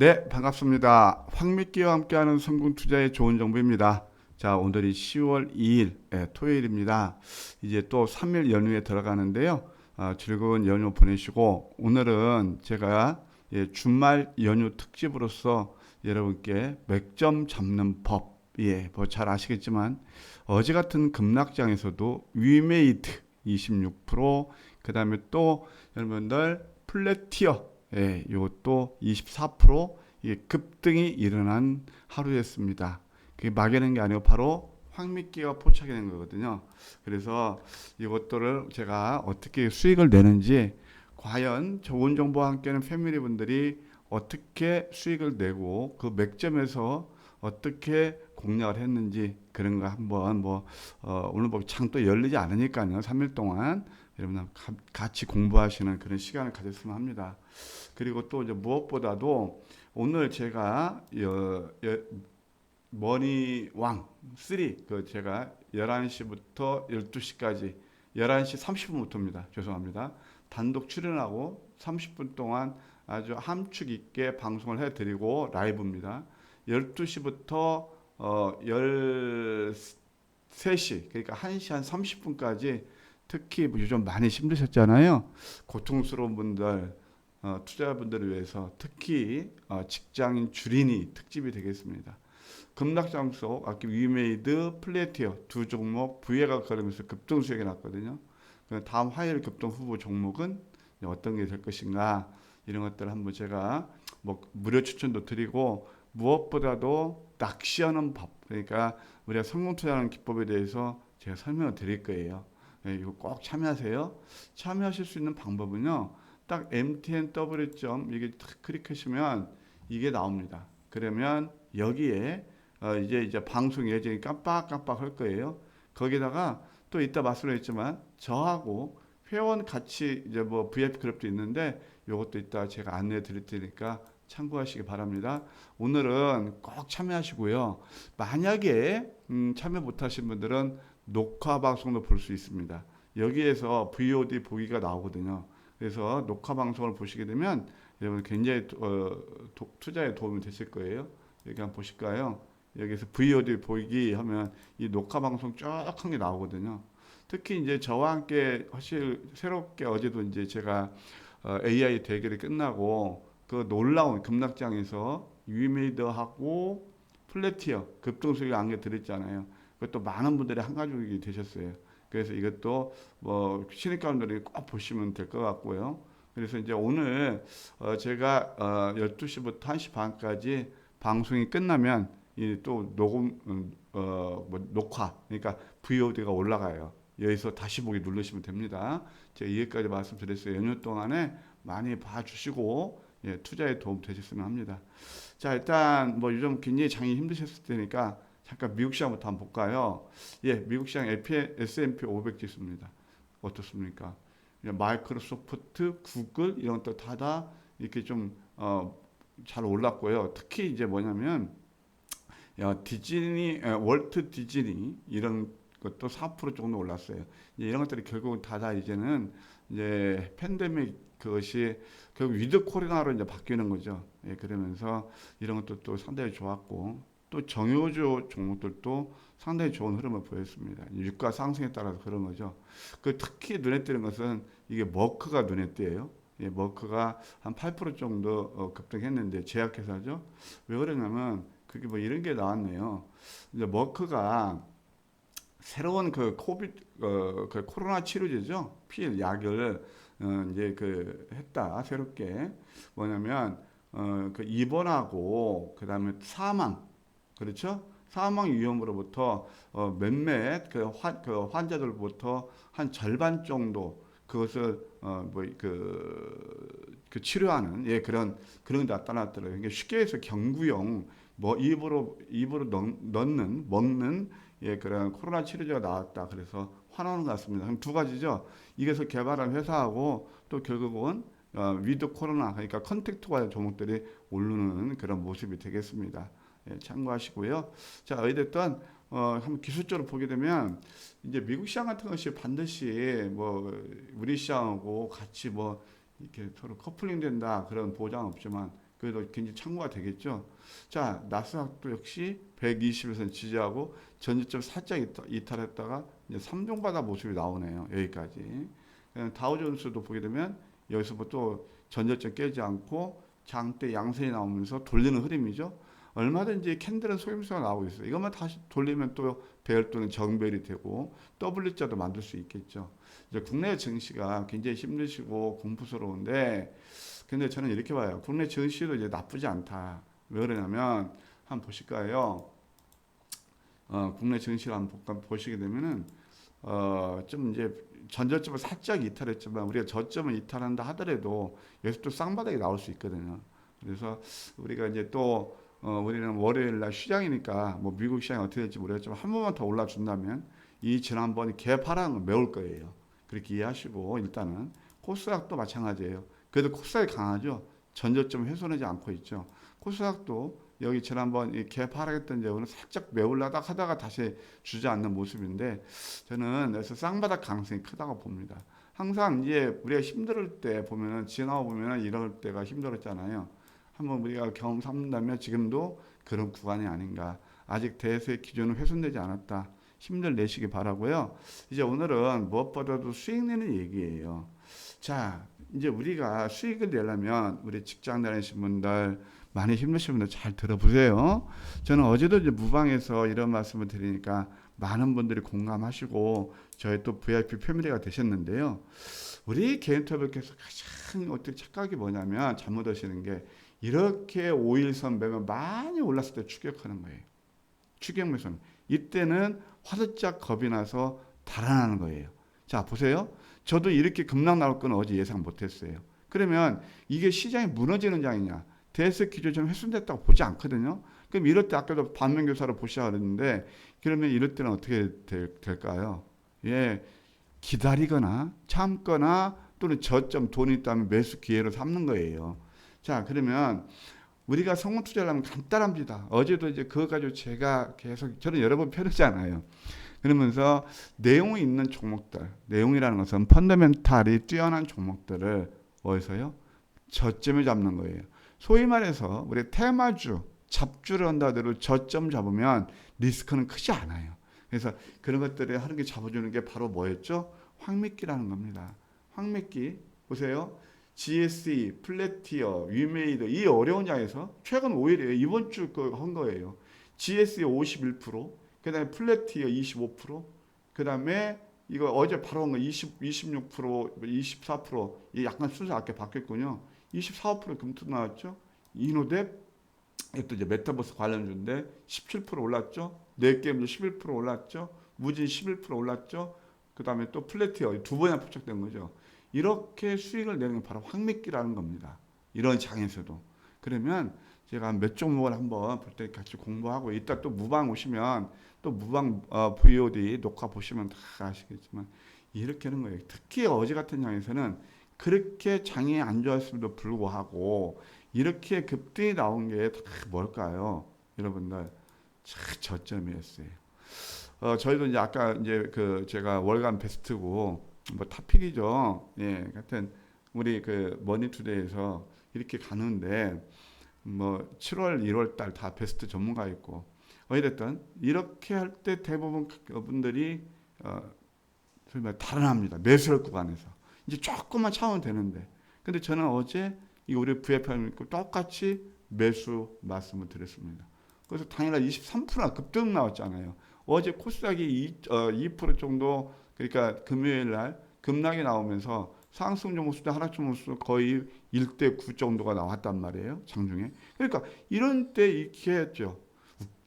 네, 반갑습니다. 황미끼와 함께하는 성공 투자의 좋은 정보입니다. 자, 오늘이 10월 2일 예, 토요일입니다. 이제 또 3일 연휴에 들어가는데요. 아, 즐거운 연휴 보내시고 오늘은 제가 예, 주말 연휴 특집으로서 여러분께 맥점 잡는 법, 예, 뭐 잘 아시겠지만 어제 같은 급락장에서도 위메이드 26%, 그 다음에 또 여러분들 플래티어 예, 이것도 24% 이게 급등이 일어난 하루였습니다. 그게 막연한 게 아니고 바로 황미끼가 포착이 된 거거든요. 그래서 이것들을 제가 어떻게 수익을 내는지 과연 좋은 정보와 함께하는 패밀리 분들이 어떻게 수익을 내고 그 맥점에서 어떻게 공략을 했는지 그런 거 한번 뭐 어, 오늘 뭐장또 열리지 않으니까요. 3일 동안 여러분 같이 공부하시는 그런 시간을 가졌으면 합니다. 그리고 또 이제 무엇보다도 오늘 제가 여, 여, 머니 왕 3그 제가 11시부터 12시까지 11시 30분부터입니다. 죄송합니다. 단독 출연하고 30분 동안 아주 함축 있게 방송을 해 드리고 라이브입니다. 12시부터 어, 13시 그러니까 1시 한 30분까지 특히 뭐 요즘 많이 힘드셨잖아요. 고통스러운 분들 어, 투자분들을 위해서 특히 어, 직장인 주린이 특집이 되겠습니다. 급락장소 아까 위메이드, 플래티어 두 종목 부회가 걸으면서 급등 수익이 났거든요. 그 다음 화요일 급등 후보 종목은 어떤 게 될 것인가 이런 것들 한번 제가 뭐 무료 추천도 드리고 무엇보다도 낚시하는 법 그러니까 우리가 성공 투자하는 기법에 대해서 제가 설명을 드릴 거예요. 네, 이거 꼭 참여하세요. 참여하실 수 있는 방법은요. 딱 MTN W 점 이게 탁 클릭하시면 이게 나옵니다. 그러면 여기에 어 이제 이제 방송 예정이 깜빡깜빡 할 거예요. 거기다가 또 이따 말씀드렸지만 저하고 회원 같이 이제 뭐 VIP 그룹도 있는데 이것도 이따 제가 안내해 드릴 테니까 참고하시기 바랍니다. 오늘은 꼭 참여하시고요. 만약에 음, 참여 못하신 분들은 녹화 방송도 볼 수 있습니다. 여기에서 VOD 보기가 나오거든요. 그래서 녹화 방송을 보시게 되면 여러분 굉장히 어, 도, 투자에 도움이 되실 거예요. 여기 한번 보실까요? 여기서 VOD 보기 하면 이 녹화 방송 쫙 한 게 나오거든요. 특히 이제 저와 함께 사실 새롭게 어제도 이제 제가 어, AI 대결이 끝나고 그 놀라운 급락장에서 위메이드하고 플래티어 급등수익 안겨드렸잖아요. 그것도 많은 분들이 한 가족이 되셨어요. 그래서 이것도 뭐 신입가분들이 꼭 보시면 될 것 같고요. 그래서 이제 오늘 어 제가 어 12시부터 1시 반까지 방송이 끝나면 이 또 녹음 어뭐 녹화 그러니까 VOD가 올라가요. 여기서 다시 보기 누르시면 됩니다. 제가 여기까지 말씀드렸어요. 연휴 동안에 많이 봐주시고 예, 투자에 도움 되셨으면 합니다. 자 일단 뭐 요즘 굉장히 장이 힘드셨을 테니까 잠깐 미국 시장부터 한번 볼까요? 예, 미국 시장 S&P 500 지수입니다. 어떻습니까? 마이크로소프트, 구글 이런 것들 다다 이렇게 좀 어, 잘 올랐고요. 특히 이제 뭐냐면 야, 디즈니, 에, 월트 디즈니 이런 것도 4% 정도 올랐어요. 이런 것들이 결국은 다다 이제는 이제 팬데믹 그것이 결국 위드 코로나로 이제 바뀌는 거죠. 예, 그러면서 이런 것도 또 상당히 좋았고 또 정유주 종목들도 상당히 좋은 흐름을 보였습니다. 유가 상승에 따라서 그런 거죠. 그 특히 눈에 띄는 것은 이게 머크가 눈에 띄어요. 예, 머크가 한 8% 정도 어, 급등했는데 제약회사죠. 왜 그러냐면 그게 뭐 이런 게 나왔네요. 이제 머크가 새로운 그 코비드 어, 그 코로나 치료제죠. 필 약을 어, 이제 그 했다 새롭게 뭐냐면 어, 그 입원하고 그다음에 사망 그렇죠? 사망 위험으로부터 어, 몇몇 그, 환, 그 환자들부터 한 절반 정도 그것을 어, 뭐그 그 치료하는 예 그런 그런 게 나타났더라고요. 그러니까 쉽게 해서 경구용 뭐 입으로 입으로 넣, 넣는 먹는 예 그런 코로나 치료제가 나왔다. 그래서 환호하는 것 같습니다. 그럼 두 가지죠. 이게서 개발한 회사하고 또 결국은 어, 위드 코로나 그러니까 컨택트와 종목들이 오르는 그런 모습이 되겠습니다. 예, 참고하시고요. 자, 어찌됐든 어, 한번 기술적으로 보게 되면 이제 미국 시장 같은 것이 반드시 뭐 우리 시장하고 같이 뭐 이렇게 서로 커플링 된다 그런 보장 없지만 그래도 굉장히 참고가 되겠죠. 자, 나스닥도 역시 120에서 지지하고 전저점 살짝 이탈- 이탈했다가 이제 3종 바다 모습이 나오네요. 여기까지. 다우존스도 보게 되면 여기서 뭐또 전저점 깨지 않고 장대 양선이 나오면서 돌리는 흐름이죠. 얼마든지 캔들은 속임수가 나오고 있어요. 이것만 다시 돌리면 또 배열 또는 정배열이 되고 W자도 만들 수 있겠죠. 이제 국내 증시가 굉장히 힘드시고 공부스러운데 근데 저는 이렇게 봐요. 국내 증시도 이제 나쁘지 않다. 왜 그러냐면 한번 보실까요? 어, 국내 증시를 한번 보시게 되면은 어, 좀 이제 전저점을 살짝 이탈했지만 우리가 저점을 이탈한다 하더라도 여기서 또 쌍바닥이 나올 수 있거든요. 그래서 우리가 이제 또 어, 우리는 월요일 날 시장이니까 뭐 미국 시장이 어떻게 될지 모르겠지만 한 번만 더 올라준다면 이 지난번 걸 메울 거예요. 그렇게 이해하시고 일단은 코스닥도 마찬가지예요. 그래도 코스닥이 강하죠. 전저점 훼손하지 않고 있죠. 코스닥도 여기 지난번 이 개파락했던 제고는 살짝 메울라다 하다가 다시 주저앉는 모습인데 저는 그래서 쌍바닥 가능성이 크다고 봅니다. 항상 이제 우리가 힘들 때 보면은 지나고 보면은 이럴 때가 힘들었잖아요. 한번 우리가 경험 삼는다면 지금도 그런 구간이 아닌가. 아직 대세의 기준은 훼손되지 않았다. 힘들 내시기 바라고요. 이제 오늘은 무엇보다도 수익 내는 얘기예요. 자, 이제 우리가 수익을 내려면 우리 직장 다니신 분들 많이 힘드신 분들 잘 들어보세요. 저는 어제도 이제 무방에서 이런 말씀을 드리니까 많은 분들이 공감하시고 저희 또 VIP 패밀리가 되셨는데요. 우리 개인터뷰께서 가장 어떻게 착각이 뭐냐면 잘못 하시는 게 이렇게 5일선 매면 많이 올랐을 때 추격하는 거예요. 추격 매수는 이때는 화들짝 겁이 나서 달아나는 거예요. 자 보세요. 저도 이렇게 급락 나올 건 어제 예상 못 했어요. 그러면 이게 시장이 무너지는 장이냐? 대세 좀 훼손됐다고 보지 않거든요. 그럼 이럴 때 아까도 반면교사로 보시라 그랬는데 그러면 이럴 때는 어떻게 될, 될까요? 예, 기다리거나 참거나 또는 저점 돈이 있다면 매수 기회로 삼는 거예요. 자, 그러면 우리가 성공 투자를 하면 간단합니다. 어제도 이제 그거 가지고 제가 계속 저는 여러 번 펴르잖아요. 그러면서 내용이 있는 종목들, 내용이라는 것은 펀더멘탈이 뛰어난 종목들을 어디서요? 저점을 잡는 거예요. 소위 말해서 우리 테마주, 잡주를 한다대로 저점 잡으면 리스크는 크지 않아요. 그래서 그런 것들을 하는 게 잡아주는 게 바로 뭐였죠? 황미끼라는 겁니다. 황미끼 보세요. GSE, 플래티어, 위메이드 이 어려운 장에서 최근 5일이에요. 이번 주그한 거예요. GSE 51%, 그다음에 플래티어 25%, 그다음에 이거 어제 바로 한거 20, 26%, 24%, 이 약간 순서 아까 바뀌었군요. 24% 금투 나왔죠. 이노뎁 이것도 이제 메타버스 관련주인데 17% 올랐죠. 넷게임도 11% 올랐죠. 무진 11% 올랐죠. 그다음에 또 플래티어 두 번이나 포착된 거죠. 이렇게 수익을 내는 게 바로 황미끼라는 겁니다. 이런 장에서도. 그러면 제가 몇 종목을 한번 볼 때 같이 공부하고 이따 또 무방 오시면 또 무방 어, VOD 녹화 보시면 다 아시겠지만 이렇게 하는 거예요. 특히 어제 같은 장에서는 그렇게 장이 안 좋았음에도 불구하고 이렇게 급등이 나온 게 다 뭘까요? 여러분들 참 저점이었어요. 어, 저희도 이제 아까 이제 그 제가 월간 베스트고 뭐 탑픽이죠. 예, 하여튼 우리 그 머니투데이에서 이렇게 가는데 뭐 7월, 1월 달 다 베스트 전문가 있고 어찌됐든 이렇게 할 때 대부분 분들이 어, 소위 말 달아납니다. 매수할 구간에서 이제 조금만 참으면 되는데 근데 저는 어제 이 우리 VFM 똑같이 매수 말씀을 드렸습니다. 그래서 당일날 23%나 급등 나왔잖아요. 어제 코스닥이 2, 어, 2% 정도 그러니까 금요일 날 급락이 나오면서 상승 종목 수도 하락 종목 수 거의 1대 9 정도가 나왔단 말이에요. 장중에. 그러니까 이런 때 이렇게 했죠.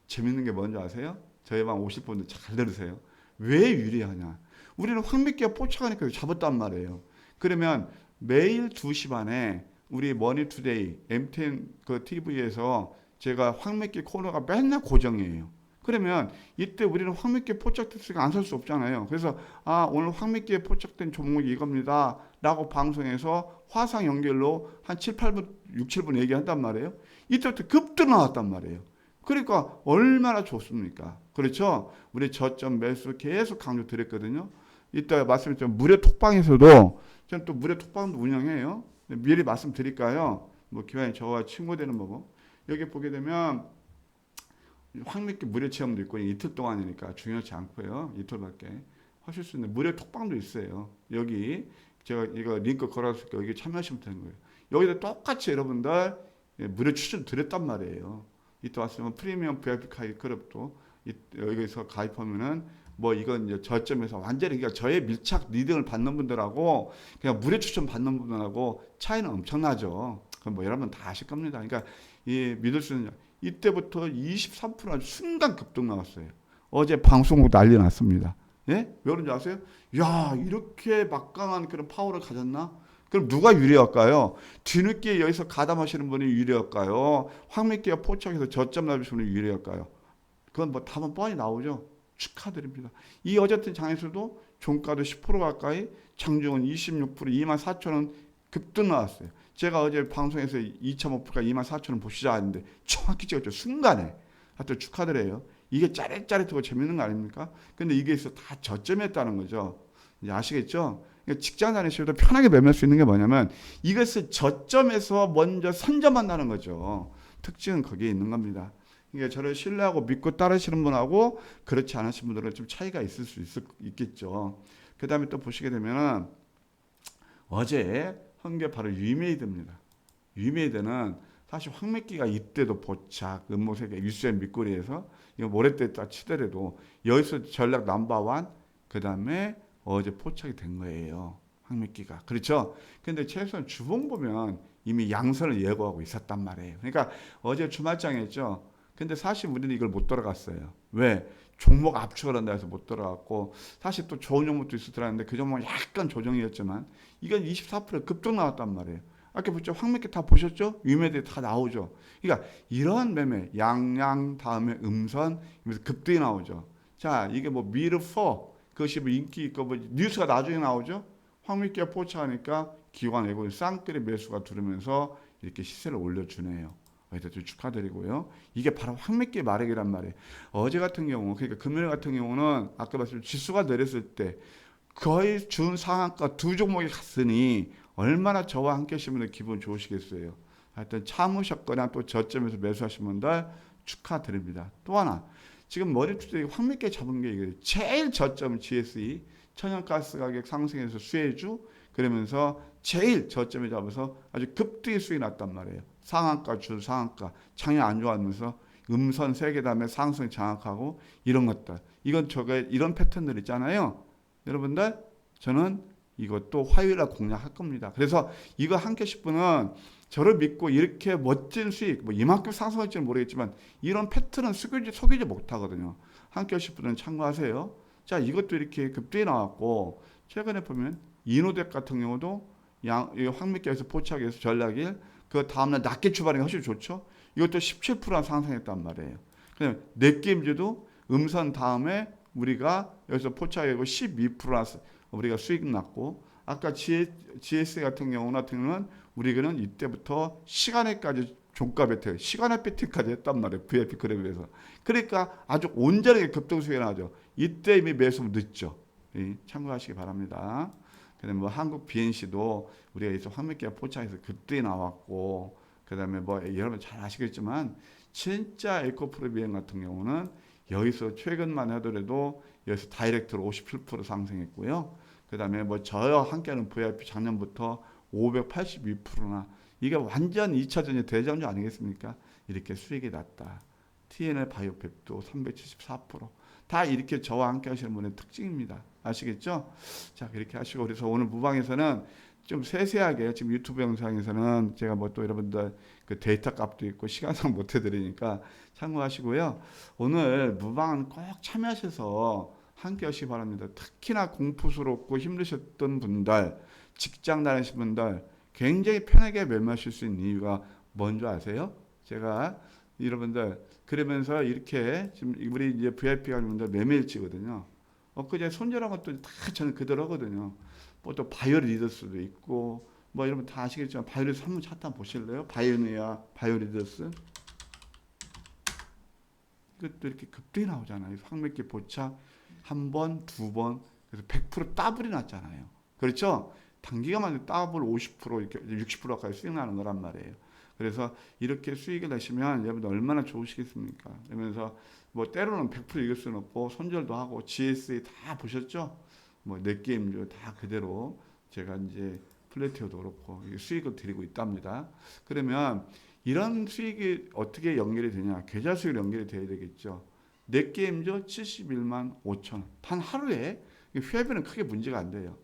재밌는 게 뭔지 아세요? 저희 방 오실 분들 잘 들으세요. 왜 유리하냐? 우리는 황미끼가 포착하니까 잡았단 말이에요. 그러면 매일 2시 반에 우리 머니투데이 MTN 그 TV에서 제가 황미끼 코너가 맨날 고정이에요. 그러면 이때 우리는 황미끼 포착됐으니까 안 살 수 없잖아요. 그래서 아 오늘 황미끼에 포착된 종목이 이겁니다. 라고 방송에서 화상 연결로 한 7, 8분, 6, 7분 얘기한단 말이에요. 이때부터 급등 나왔단 말이에요. 그러니까 얼마나 좋습니까? 그렇죠? 우리 저점 매수 계속 강조 드렸거든요. 이따 말씀드렸죠. 무료 톡방에서도 저는 또 무료 톡방도 운영해요. 미리 말씀드릴까요? 뭐 기왕에 저와 친구 되는 거고 여기 보게 되면 황미끼 무료 체험도 있고 이틀 동안이니까 중요하지 않고요 이틀밖에 하실 수 있는 무료 톡방도 있어요 여기 제가 이거 링크 걸어줄게요 여기 참여하시면 되는 거예요 여기다 똑같이 여러분들 예, 무료 추천 드렸단 말이에요 이때 왔으면 프리미엄 VIP 가입 클럽도 이- 여기서 가입하면은 뭐 이건 이제 저점에서 완전히 그러니까 저의 밀착 리딩을 받는 분들하고 그냥 무료 추천 받는 분들하고 차이는 엄청나죠. 그럼 뭐 여러분 다 아실 겁니다. 그러니까 이 믿을 수 있는 이때부터 23% 순간 급등 나왔어요. 어제 방송국 난리 났습니다. 예? 왜 그런지 아세요? 야 이렇게 막강한 그런 파워를 가졌나? 그럼 누가 유리할까요? 뒤늦게 여기서 가담하시는 분이 유리할까요? 황미끼가 포착해서 저점 잡으시는 분이 유리할까요? 그건 뭐 답은 뻔히 나오죠. 축하드립니다. 이 어제튼 장에서도 종가도 10% 가까이, 장중은 26%, 2만 4천 원 급등 나왔어요. 제가 어제 방송에서 2.5%가 2만 4천 원 보시자 했는데 정확히 찍었죠. 순간에. 하여튼 축하드려요. 이게 짜릿짜릿하고 재밌는 거 아닙니까? 근데 이게 있어 다 저점이었다는 거죠. 이제 아시겠죠? 그러니까 직장 다니실 때 편하게 매매할 수 있는 게 뭐냐면 이것을 저점에서 먼저 선점한다는 거죠. 특징은 거기에 있는 겁니다. 이게 저를 신뢰하고 믿고 따르시는 분하고 그렇지 않으신 분들은 좀 차이가 있을 수 있을, 있겠죠. 그 다음에 또 보시게 되면은 어제 한 게 바로 유메이드입니다. 유메이드는 사실 황매기가 이때도 보착, 음모세계, 유수의 밑거리에서 이거 모래때 딱 치더라도 여기서 전략 넘버원 그 다음에 어제 포착이 된 거예요. 황매기가 그렇죠. 근데 최소한 주봉 보면 이미 양선을 예고하고 있었단 말이에요. 그러니까 어제 주말장했죠. 근데 사실 우리는 이걸 못 돌아갔어요. 왜? 종목 압축을 한다 해서 못 돌아갔고 사실 또 좋은 종목도 알았는데 그 종목은 약간 조정이었지만 이건 24% 급등 나왔단 말이에요. 아까 보죠 황매기 다 보셨죠? 위매들 다 나오죠. 그러니까 이런 매매 양양 다음에 음선 급등이 나오죠. 자 이게 뭐 미르 4 그것이 뭐 인기 있고 뭐 뉴스가 나중에 나오죠. 황미끼가 포착하니까 기관 외국인 쌍끌이 매수가 들으면서 이렇게 시세를 올려주네요. 하여튼 축하드리고요. 이게 바로 황미끼 마력이란 말이에요. 어제 같은 경우, 그러니까 금요일 같은 경우는 아까 말씀 지수가 내렸을 때 거의 준 상한가 두 종목이 갔으니 얼마나 저와 함께 하시는 분들 기분 좋으시겠어요. 하여튼 참으셨거나 또 저점에서 매수하신 분들 축하드립니다. 또 하나, 지금 머리 투자 황미끼 잡은 게 이게 제일 저점 GSE 천연가스 가격 상승해서 수혜주 그러면서 제일 저점에 잡아서 아주 급등의 수익이 났단 말이에요. 상한가 줄 상한가 장이 안 좋아하면서 음선 다음에 상승 장악하고 이런 것들 이건 저게 이런 패턴들 있잖아요. 여러분들 저는 이것도 화요일날 공략할 겁니다. 그래서 이거 함께 10분은 저를 믿고 이렇게 멋진 수익 뭐 이만큼 상승할지는 모르겠지만 이런 패턴은 속이지, 속이지 못하거든요. 함께 10분은 참고하세요. 자 이것도 이렇게 급등이 나왔고 최근에 보면 이노덱 같은 경우도 양, 이 황미께에서 포착해서 전략일 그 다음날 낮게 출발하는 게 훨씬 좋죠. 이것도 17% 상승했단 말이에요. 그다음에 넷게임즈도 음선 다음에 우리가 여기서 포착하고 12% 우리가 수익 났고 아까 GS 같은 경우 같은 경우는 우리는 이때부터 시간에까지 종가 배팅, 시간의 배팅까지 했단 말이에요. VIP 그래프에서. 그러니까 아주 온전하게 급등 수익이 나죠. 이때 이미 매수 늦죠. 예, 참고하시기 바랍니다. 그다음에 뭐 한국 BNC도 우리가 이제 황미끼가 포착해서 급등이 나왔고 그다음에 뭐 여러분 잘 아시겠지만 진짜 에코프로 비행 같은 경우는 여기서 최근만 하더라도 여기서 다이렉트로 57% 상승했고요. 그다음에 뭐 저와 함께하는 VIP 작년부터 582%나 이게 완전 2차전이 대장주 아니겠습니까? 이렇게 수익이 났다. TNL 바이오팩도 374% 다 이렇게 저와 함께 하시는 분의 특징입니다. 아시겠죠? 자, 그렇게 하시고 그래서 오늘 무방에서는 좀 세세하게 지금 유튜브 영상에서는 제가 뭐 또 여러분들 그 데이터 값도 있고 시간상 못 해드리니까 참고하시고요. 오늘 무방은 꼭 참여하셔서 함께 하시기 바랍니다. 특히나 공포스럽고 힘드셨던 분들, 직장 다니신 분들 굉장히 편하게 매매하실 수 있는 이유가 뭔지 아세요? 제가 여러분들 그러면서 이렇게 지금 우리 이제 VIP 가는 분들 매매일지거든요. 엊그제 손절한 것도 다 저는 그대로 하거든요. 뭐 또 바이오 리더스도 있고 뭐 여러분 다 아시겠지만 바이오 리더스 한번 한번 보실래요? 바이오니아 바이오 리더스 이것도 이렇게 급등이 나오잖아요. 황맥기 포착 한 번, 두 번, 그래서 100% 더블이 났잖아요. 그렇죠? 단기간만에 더블 50% 이렇게 60% 가까이 수익 나는 거란 말이에요. 그래서 이렇게 수익을 내시면 여러분들 얼마나 좋으시겠습니까? 그러면서 뭐 때로는 100% 이길 수는 없고 손절도 하고 GSA 다 보셨죠? 뭐 넷 게임즈 다 그대로 제가 이제 플래티어도 그렇고 수익을 드리고 있답니다. 그러면 이런 수익이 어떻게 연결이 되냐? 계좌 수익 연결이 돼야 되겠죠. 넷 게임즈 71만 5천 원. 단 하루에 회비는 크게 문제가 안 돼요.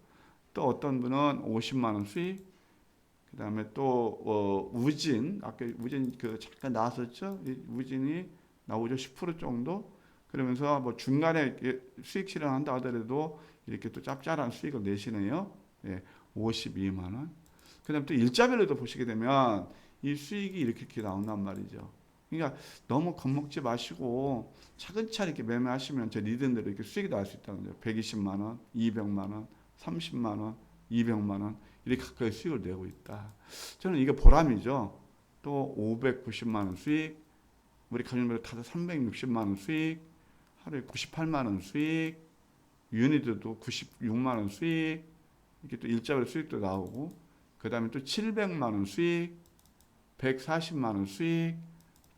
또 어떤 분은 50만 원 수익, 그 다음에 또 어, 우진 아까 우진 그 잠깐 나왔었죠? 이 우진이 나오죠 10% 정도. 그러면서 뭐 중간에 수익 실현한다 하더라도 이렇게 또 짭짤한 수익을 내시네요. 예, 52만 원. 그다음 또 일자별로도 보시게 되면 이 수익이 이렇게 이렇게 나온단 말이죠. 그러니까 너무 겁먹지 마시고 차근차근 이렇게 매매하시면 제 리듬대로 이렇게 수익이 나올 수 있다는 거죠. 120만 원, 200만 원, 30만 원, 200만 원 이렇게 가까이 수익을 내고 있다. 저는 이게 보람이죠. 또 590만 원 수익, 우리 가족들 다들 360만 원 수익, 하루에 98만 원 수익, 유니드도 96만 원 수익, 이렇게 또 일자별 수익도 나오고, 그 다음에 또 700만 원 수익, 140만 원 수익,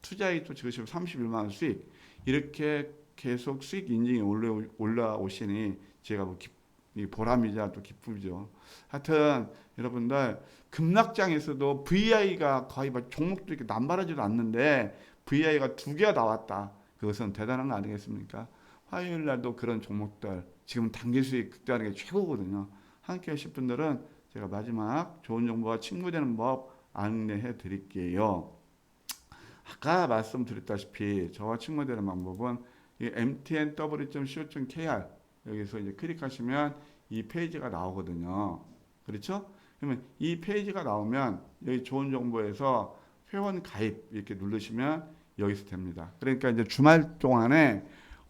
투자액 또 지금 31만 원 수익, 이렇게 계속 수익 인증이 올라, 올라오시니 제가 뭐 기, 이 보람이자 또 기쁨이죠. 하여튼 여러분들 급락장에서도 VI가 거의 막 종목도 이렇게 남발하지도 않는데 VI가 두 개가 나왔다. 그것은 대단한 거 아니겠습니까? 화요일 날도 그런 종목들 지금 단기 수익 극대화하는 게 최고거든요. 함께 하실 분들은 제가 마지막 좋은 정보와 친구 되는 법 안내해 드릴게요. 아까 말씀드렸다시피 저와 친구 되는 방법은 이 mtnw.co.kr 여기서 이제 클릭하시면 이 페이지가 나오거든요. 그렇죠? 그러면 이 페이지가 나오면 여기 좋은 정보에서 회원 가입 이렇게 누르시면 여기서 됩니다. 그러니까 이제 주말 동안에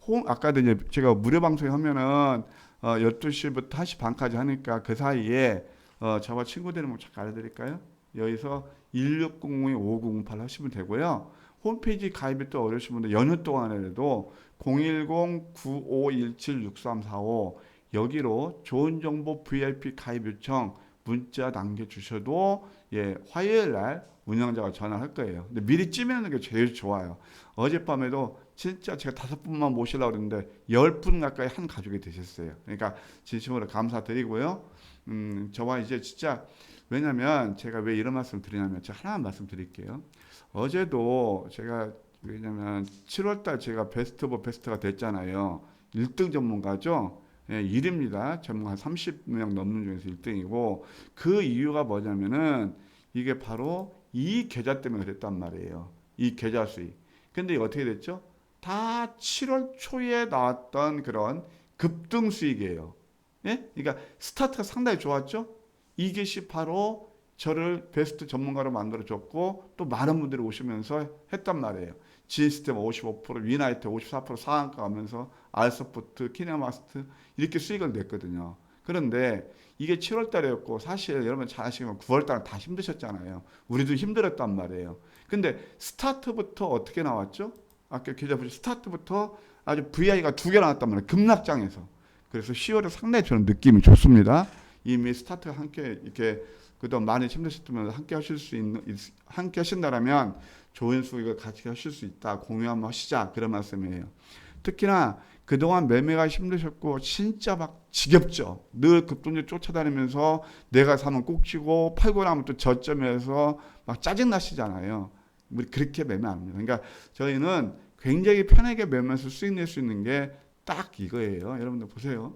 홈 아까도 이제 제가 무료 방송에 하면은 어 12시부터 1시 반까지 하니까 그 사이에 어 저와 친구들은 뭐 잠깐 알려 드릴까요? 여기서 1600-5908 하시면 되고요. 홈페이지 가입이 또 어려우신 분들 연휴 동안에도 010-9517-6345 여기로 좋은 정보 VIP 가입 요청 문자 남겨주셔도 예 화요일 날 운영자가 전화할 거예요. 근데 미리 찌면는 게 제일 좋아요. 어젯밤에도 진짜 제가 다섯 분만 모시려고 그랬는데 열 분 가까이 한 가족이 되셨어요. 그러니까 진심으로 감사드리고요. 음, 저와 이제 진짜 왜냐면 제가 왜 이런 말씀을 드리냐면 제가 하나만 말씀 드릴게요. 어제도 제가 왜냐면 7월달 제가 베스트 오브 베스트가 됐잖아요. 1등 전문가죠. 예, 1입니다. 전문가 한 30명 넘는 중에서 1등이고 그 이유가 뭐냐면은 이게 바로 이 계좌 때문에 그랬단 말이에요. 이 계좌 수익. 근데 이게 어떻게 됐죠? 다 7월 초에 나왔던 그런 급등 수익이에요. 예? 그러니까 스타트가 상당히 좋았죠? 이것이 바로 저를 베스트 전문가로 만들어 줬고 또 많은 분들이 오시면서 했단 말이에요. 지시스템 55%, 위나이트 54% 상한가 하면서 알서포트, 키네마스트 이렇게 수익을 냈거든요. 그런데 이게 7월 달이었고 사실 여러분 잘 아시면 9월 달은 다 힘드셨잖아요. 우리도 힘들었단 말이에요. 근데 스타트부터 어떻게 나왔죠? 아까 기자 보시 스타트부터 아주 VI가 두 개 나왔단 말이에요. 급락장에서. 그래서 10월에 상당히 저는 느낌이 좋습니다. 이미 스타트 함께 이렇게 그동안 많이 힘드셨다면 함께 하실 수 있는 함께 하신다라면 좋은 수익을 같이 하실 수 있다. 공유 한번 하시자. 그런 말씀이에요. 특히나 그동안 매매가 힘드셨고 진짜 막 지겹죠. 늘 급등주 쫓아다니면서 내가 사면 꼭 치고 팔고 나면 또 저점에서 막 짜증 나시잖아요. 우리 그렇게 매매 안 합니다. 그러니까 저희는 굉장히 편하게 매매해서 수익 낼 수 있는 게 딱 이거예요. 여러분들 보세요.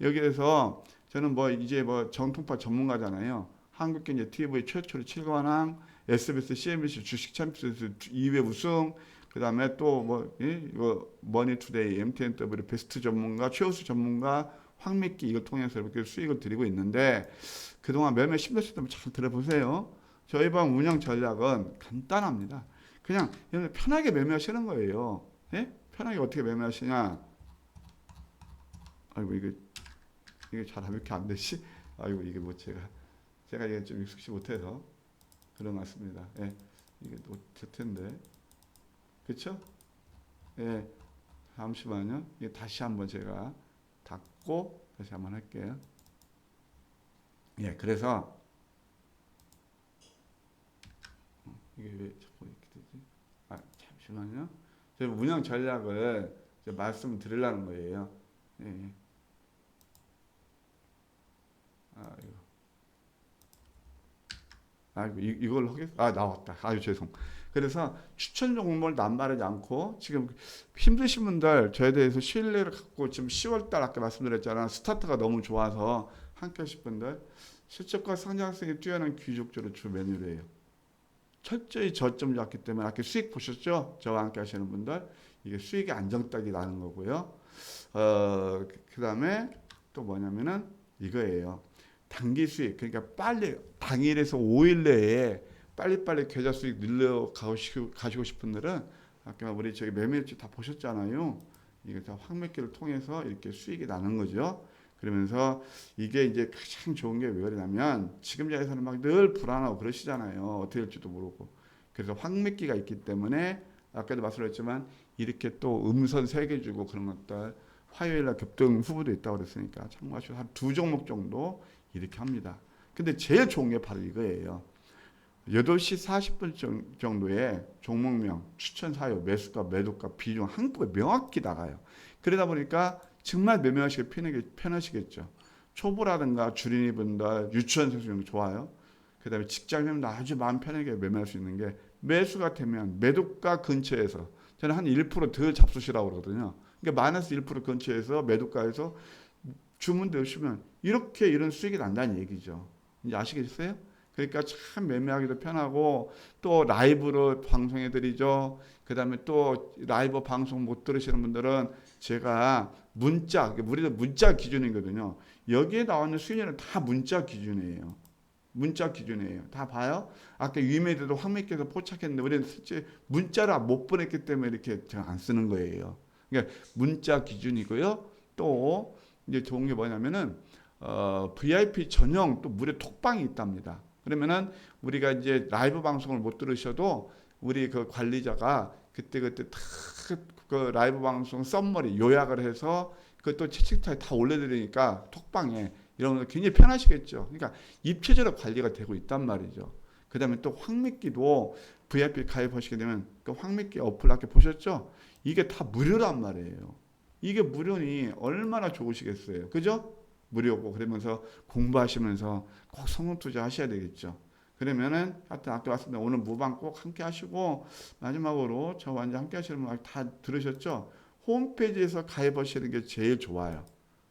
여기에서 저는 뭐 이제 뭐 정통파 전문가잖아요. 한국경제 TV 최초로 7관왕, SBS, CNBC 주식 챔피언스 2회 우승, 그 다음에 또 뭐 이거 머니투데이, MTNW 베스트 전문가, 최우수 전문가, 황미끼 이걸 통해서 이렇게 수익을 드리고 있는데 그동안 매매 힘드셨다면 잘 들어보세요. 저희 방 운영 전략은 간단합니다. 그냥 편하게 매매하시는 거예요. 예? 편하게 어떻게 매매하시냐? 아이고 이게 이게 잘 이렇게 안 되지? 아이고 이게 뭐 제가 제가 이게 좀 익숙치 못해서 같습니다. 예, 이게 또될 텐데, 그렇죠? 예, 잠시만요. 이게 다시 한번 제가 닫고 다시 한번 할게요. 예, 그래서 이게 왜 자꾸 이렇게 되지? 아 잠시만요. 제가 운영 전략을 말씀드리려는 거예요. 예. 예. 아 이거. 아 이- 이걸 하겠? 아 나왔다. 아유 죄송. 그래서 추천 종목을 남발하지 않고 지금 힘드신 분들 저에 대해서 신뢰를 갖고 지금 10월달 아까 말씀드렸잖아 스타트가 너무 좋아서 함께 하실 분들 실적과 성장성이 뛰어난 귀족주로 주 메뉴래요. 철저히 저점 잡기 때문에 아까 수익 보셨죠? 저와 함께 하시는 분들 이게 수익이 안정적이 나는 거고요. 어 그 다음에 또 뭐냐면은 이거예요. 단기 수익 그러니까 빨리 당일에서 5일 내에 빨리빨리 계좌 수익 늘려 가시고 가시고 싶은 분들은 아까 우리 저기 매매일지 다 보셨잖아요. 이게 다 황매기를 통해서 이렇게 수익이 나는 거죠. 그러면서 이게 이제 가장 좋은 게 왜 그러냐면 지금 자리에서는 막 늘 불안하고 그러시잖아요. 어떻게 될지도 모르고. 그래서 황매기가 있기 때문에 아까도 말씀드렸지만 이렇게 또 음선 세 개 주고 그런 것들 화요일 날 급등 후보도 있다고 그랬으니까 참고하시고 한 두 종목 정도 이렇게 합니다. 근데 제일 좋은 게 바로 이거예요. 8시 40분 정- 정도에 종목명, 추천 사유, 매수가, 매도가, 비중 한꺼번에 명확히 나가요. 그러다 보니까 정말 매매하시기 편하시겠죠. 초보라든가 주린이 분들, 유치원생 중 좋아요. 그 다음에 직장인도 아주 마음 편하게 매매할 수 있는 게 매수가 되면 매도가 근처에서 저는 한 1%더 잡수시라고 그러거든요. 그러니까 마이너스 1% 근처에서 매도가에서 주문 되시면 이렇게 이런 수익이 난다는 얘기죠. 이제 아시겠어요? 그러니까 참 매매하기도 편하고 또 라이브로 방송해 드리죠. 그다음에 또 라이브 방송 못 들으시는 분들은 제가 문자 우리도 문자 기준이거든요. 여기에 나오는 수익률은 다 문자 기준이에요. 문자 기준이에요. 다 봐요. 아까 위메드도 황매께서 포착했는데 우리는 실제 문자를 못 보냈기 때문에 이렇게 제가 안 쓰는 거예요. 그러니까 문자 기준이고요. 또 이제 좋은 게 뭐냐면은 어, VIP 전용 또 무료 톡방이 있답니다. 그러면은 우리가 이제 라이브 방송을 못 들으셔도 우리 그 관리자가 그때 그때 탁그 라이브 방송 썸머리 요약을 해서 그또 채팅창에 다 올려드리니까 톡방에 거 굉장히 편하시겠죠. 그러니까 입체적으로 관리가 되고 있단 말이죠. 그 다음에 또 황미끼도 VIP 가입하시게 되면 그 황미끼 어플 아까 보셨죠? 이게 다 무료란 말이에요. 이게 무료니 얼마나 좋으시겠어요. 그죠? 무료고 그러면서 공부하시면서 꼭 성공 투자 하셔야 되겠죠. 그러면은 하여튼 아까 왔습니다. 오늘 무방 꼭 함께 하시고 마지막으로 저와 이제 함께 하시는 분 다 들으셨죠? 홈페이지에서 가입하시는 게 제일 좋아요.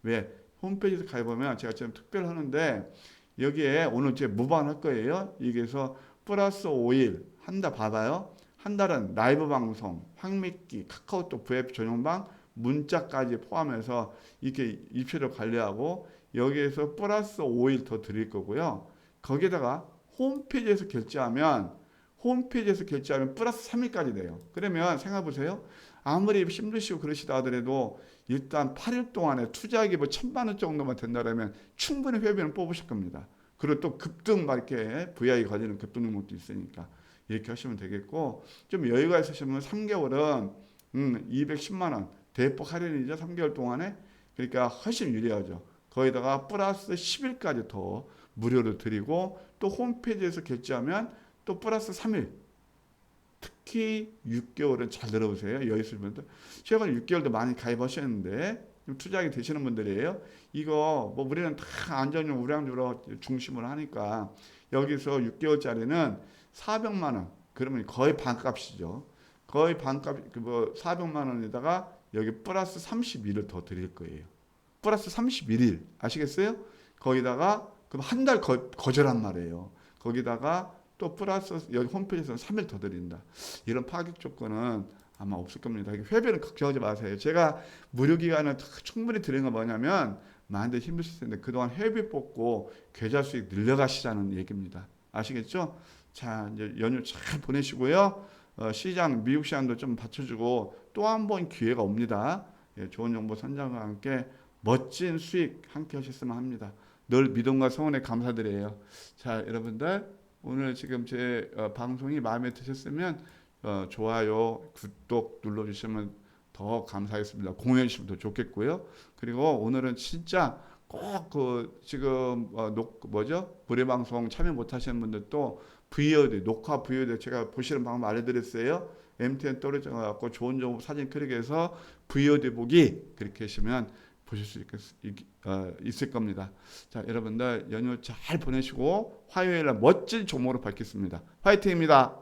왜? 홈페이지에서 가입하면 제가 지금 특별 하는데 여기에 오늘 제 무방 할 거예요. 여기서 플러스 5일 한 달 봐봐요. 한 달은 라이브 방송, 황미끼, 카카오톡 VIP 전용방, 문자까지 포함해서 이렇게 입체로 관리하고 여기에서 플러스 5일 더 드릴 거고요. 거기에다가 홈페이지에서 결제하면 홈페이지에서 결제하면 플러스 3일까지 돼요. 그러면 생각해 보세요. 아무리 힘드시고 그러시다 하더라도 일단 8일 동안에 투자액이 뭐 천만 원 정도만 된다면 충분히 회비는 뽑으실 겁니다. 그리고 또 급등 막 이렇게 VI 걸리는 급등 종목도 있으니까 이렇게 하시면 되겠고 좀 여유가 있으시면 3개월은 음 210만 원 대폭 할인이죠. 3개월 동안에 그러니까 훨씬 유리하죠. 거기다가 플러스 10일까지 더 무료로 드리고 또 홈페이지에서 결제하면 또 플러스 3일 특히 6개월은 잘 들어보세요. 있으신 분들 최근에 6개월도 많이 가입하셨는데 좀 투자하게 되시는 분들이에요. 이거 뭐 우리는 다 안전용 우량주로 중심으로 하니까 여기서 6개월짜리는 400만 원 그러면 거의 반값이죠. 거의 반값 그뭐 400만 원에다가 여기 플러스 31을 더 드릴 거예요. 플러스 31일 아시겠어요? 거기다가 그럼 한 달 거절한 말이에요. 거기다가 또 플러스 여기 홈페이지에서는 3일 더 드린다. 이런 파격 조건은 아마 없을 겁니다. 회비는 걱정하지 마세요. 제가 무료 기간을 충분히 드린 건 뭐냐면 많이들 힘드실 텐데 그동안 회비 뽑고 계좌 수익 늘려가시자는 얘기입니다. 아시겠죠? 자 이제 연휴 잘 보내시고요. 어, 시장 미국 시장도 좀 받쳐주고 또 한 번 기회가 옵니다. 예, 좋은 정보 선장과 함께 멋진 수익 함께 하셨으면 합니다. 늘 믿음과 성원에 감사드려요. 자 여러분들 오늘 지금 제 어, 방송이 마음에 드셨으면 어, 좋아요, 구독 눌러주시면 더 감사하겠습니다. 공유해 주시면 더 좋겠고요. 그리고 오늘은 진짜 꼭 그 지금 어, 녹 뭐죠? 불의 방송 참여 못 하시는 분들도 VOD 녹화 VOD 제가 보시는 방법 알려드렸어요. MTN 떨어져 갖고 좋은 정보 사진 클릭해서 VOD 보기 그렇게 하시면 보실 수 있, 있, 어, 있을 겁니다. 자 여러분들 연휴 잘 보내시고 화요일 날 멋진 종목으로 밝겠습니다. 화이팅입니다.